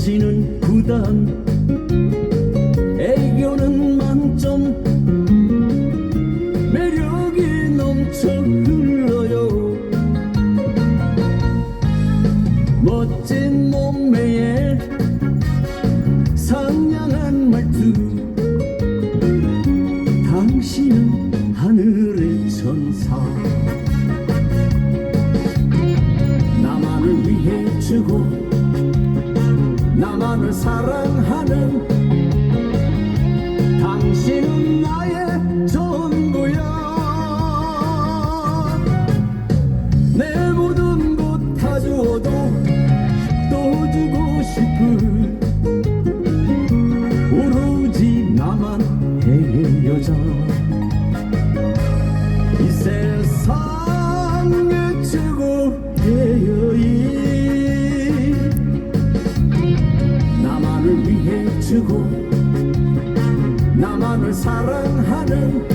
넘치는 구단 애교는 만점 매력이 넘쳐 흘러요. 멋진 몸매에 상냥한 말투 당신은 하늘의 천사. 나만을 위해 주고 나만을 사랑하는 당신은 나의 전부야 내 모든 것다 주어도 또 주고 싶은 오로지 나만 해의 여자. 이 세상의 최고의 여인 가지고 나만을 사랑하는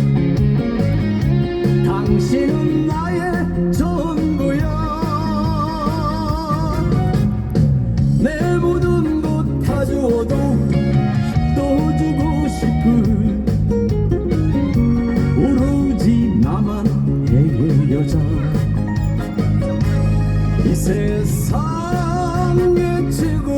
당신은 나의 전부야 내 모든 것다 주어도 또 주고 싶은 오로지 나만의 여자. 이 세상에 지고